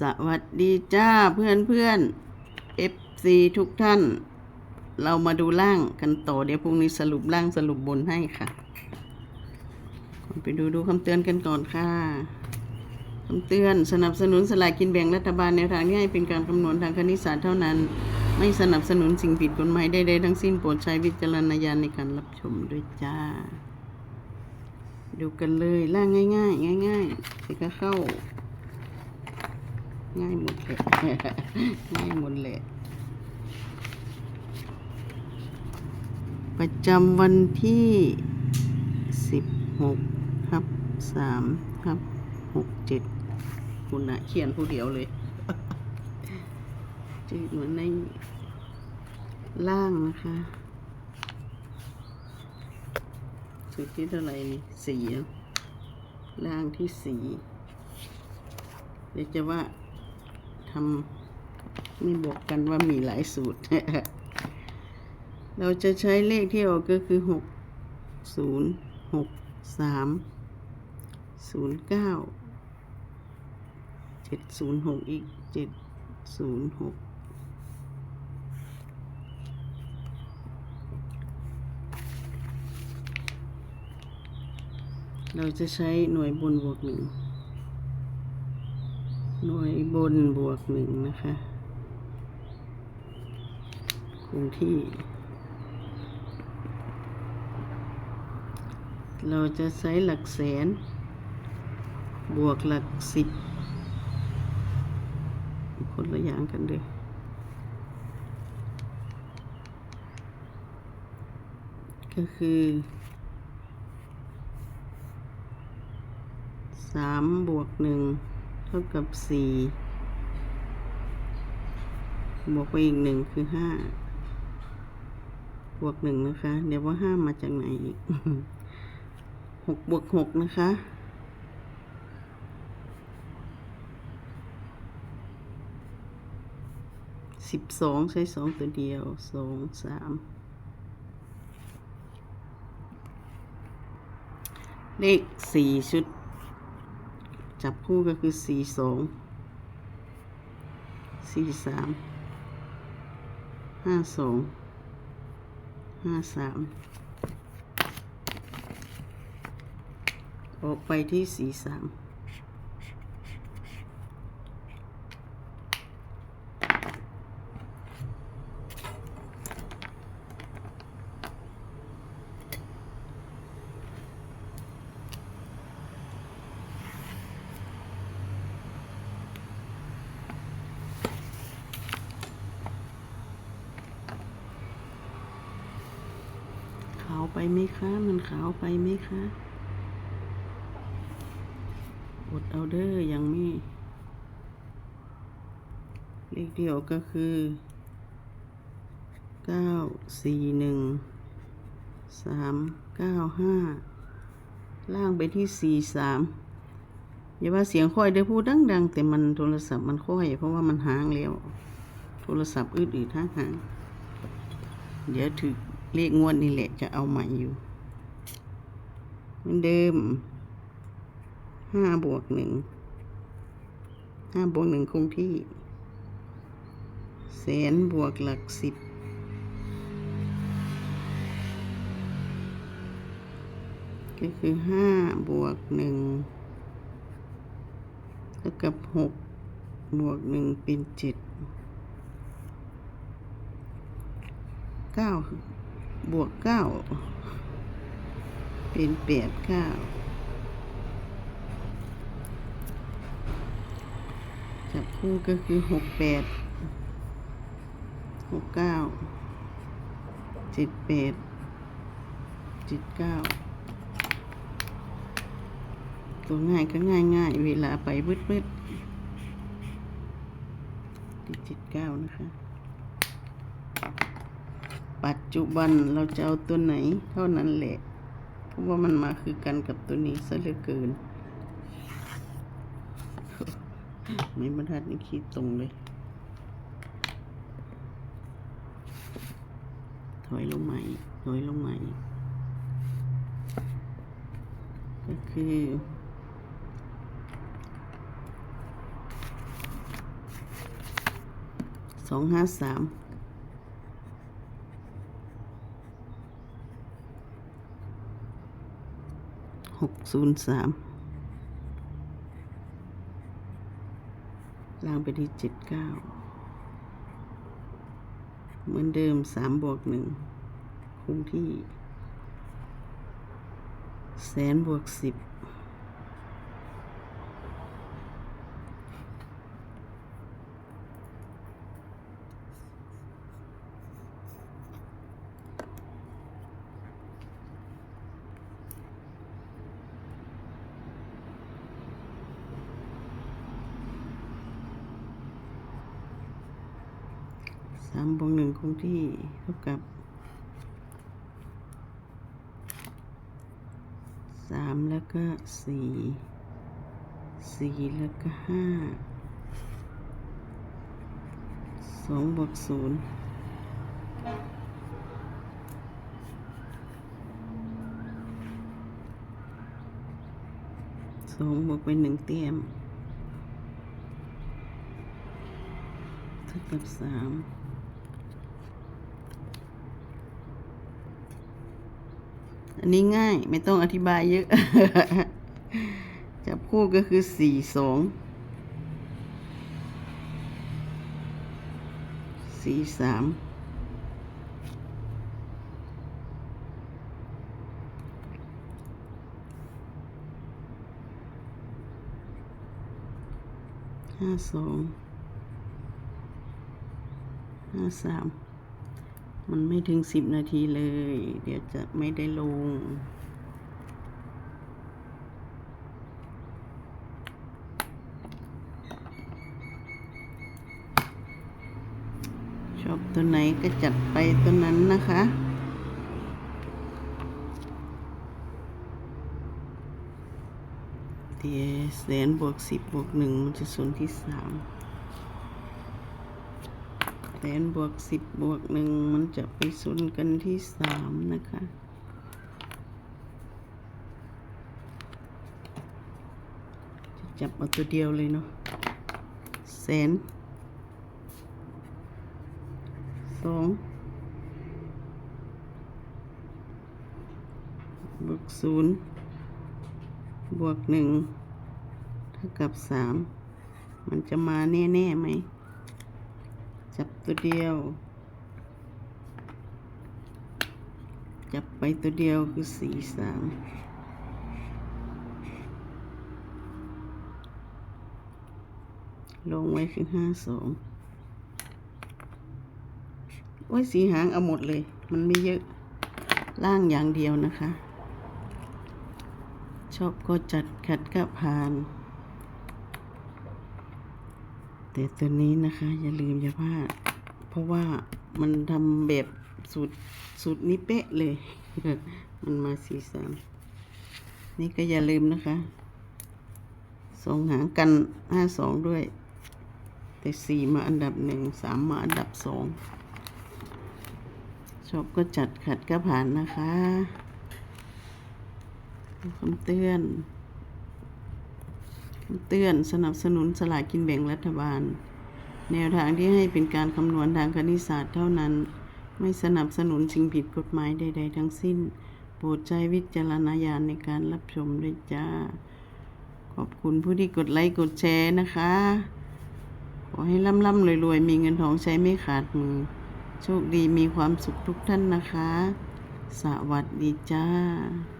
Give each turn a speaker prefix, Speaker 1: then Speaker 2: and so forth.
Speaker 1: สวัสดีจ้าเพื่อนเพื่อนเอฟซีทุกท่าน เรามาดูล่างกันต่อเดี๋ยวพรุ่งนี้สรุปล่างสรุปบนให้ค่ะไปดูดูคำเตือนกันก่อนค่ะคำเตือนสนับสนุนสลากกินแบ่งรัฐบาลแนวทางที่ให้เป็นการคำนวณทางคณิตศาสตร์เท่านั้น ไม่สนับสนุนสิ่งผิดกฎหมายใดๆทั้งสิ้นโปรดใช้วิจารณญาณในการรับชมด้วยจ้า ดูกันเลยล่างง่าย ๆ ง่ายๆสิก็เข้า ง่ายหมดเลยง่ายหมดเลยประจำวันที่สิบหกครับสามครับหกเจ็ดคุณนะเขียนผู้เดียวเลยจืดเหมือนในล่างนะคะสุดที่เท่าไหร่นี่สีล่างที่สีเดี๋ยวจะว่า ทำไม่บอกกันว่ามีหลายสูตร เราจะใช้เลขที่ออกก็คือหกศูนย์หกสามศูนย์เก้าเจ็ดศูนย์หกอีกเจ็ดศูนย์หกเราจะใช้หน่วยบนบวกหนึ่ง หน่วยบนบวกหนึ่งนะคะ คงที่ เราจะใช้หลักแสน บวกหลักสิบ คนละอย่างกันเลยก็คือสามบวกหนึ่ง ท่ากับสี่บวกไปอีกหนึ่งคือห้าบวกหนึ่งนะคะ เดี๋ยวว่าห้ามาจากไหนอีกหกบวกหกนะคะสิบสองใช้สองตัวเดียวสองสามเลขสี่ชุด จับคู่ก็คือสี่สองสี่สามห้าสองห้าสามออกไปที่สี่สามขาว ไปไหมคะ มันขาวไปไหมคะ อดเอาเดอร์ยังไม่ เลขเดียวก็คือเก้าสี่หนึ่งสามเก้าห้าล่างไปที่สี่สามอย่าว่าเสียงค่อยเดี๋ยวพูดดังๆ แต่มันโทรศัพท์มันค่อย เพราะว่ามันหางแล้ว โทรศัพท์อืดๆห่างเดี๋ยวถือ เลขงวดนี่แหละจะเอาใหม่อยู่เหมือนเดิมห้าบวกหนึ่งห้าบวกหนึ่งคงที่แสนบวกหลักสิบก็คือห้าบวกหนึ่งเท่ากับหกบวกหนึ่งเป็นเจ็ดเก้า บวกเก้าเป็นแปดเก้าจับคู่ก็คือหกแปดหกเก้าเจ็ดแปดเจ็ดเก้าตัวง่ายก็ง่ายง่ายเวลาไปวืดวืดที่เจ็ดเก้านะคะ ปัจจุบันเราจะเอาตัวไหนเท่านั้นแหละ เพราะว่ามันมาคือกันกับตัวนี้ซะเหลือเกินไม่บรรทัดนี่คิดตรงเลย ถอยลงมาอีกถอยลงมาอีกก็คือสองห้าสาม หกศูนย์สามล่างไปที่เจ็ดเก้าเหมือนเดิมสามบวกหนึ่งคงที่ แสนบวกสิบ สามบวกหนึ่งคงที่เท่ากับสามแล้วก็สี่สี่แล้วก็ห้าสองบวกศูนย์สองบวกไปหนึ่งเต็มเท่ากับสาม อันนี้ง่ายไม่ต้องอธิบายเยอะ จับคู่ก็คือสี่สองสี่สามห้าสองห้าสาม มันไม่ถึงสิบนาทีเลย เดี๋ยวจะไม่ได้ลง ชอบตัวไหนก็จัดไปตัวนั้นนะคะเดี๋ยวแสนบวกสิบบวกหนึ่งมันจะส่วนที่สาม นบวกสิบบวกหนึ่งมันจะไปสุนกันที่สามนะคะจะจับเอาตัวเดียวเลยเนาะแสนสองบวกศูนย์บวกหนึ่งเท่ากับสามมันจะมาแน่ๆไหม จับตัวเดียว จับไปตัวเดียวคือสี่สามลงไว้คือห้าสองโอ้ยสีหางเอาหมดเลย มันไม่เยอะ ล่างอย่างเดียวนะคะ ชอบก็จัดขัดก็ผ่าน แต่ตัวนี้นะคะ อย่าลืมอย่าพลาดเพราะว่ามันทำแบบสูตรสูตรนี้เป๊ะเลย มันมาสี่สามนี่ก็อย่าลืมนะคะสองหางกันห้าสองด้วย แต่สี่มาอันดับหนึ่งสามมาอันดับสองชอบก็จัดขัดก็ผ่านนะคะคำเตือน เตือนสนับสนุนสลากกินแบ่งรัฐบาล แนวทางที่ให้เป็นการคำนวณทางคณิตศาสตร์เท่านั้น ไม่สนับสนุนสิ่งผิดกฎหมายใด ๆ ทั้งสิ้น โปรดใช้วิจารณญาณในการรับชมด้วยจ้า ขอบคุณผู้ที่กดไลค์กดแชร์นะคะ ขอให้ร่ำๆรวยๆ มีเงินทองใช้ไม่ขาดมือ โชคดีมีความสุขทุกท่านนะคะ สวัสดีจ้า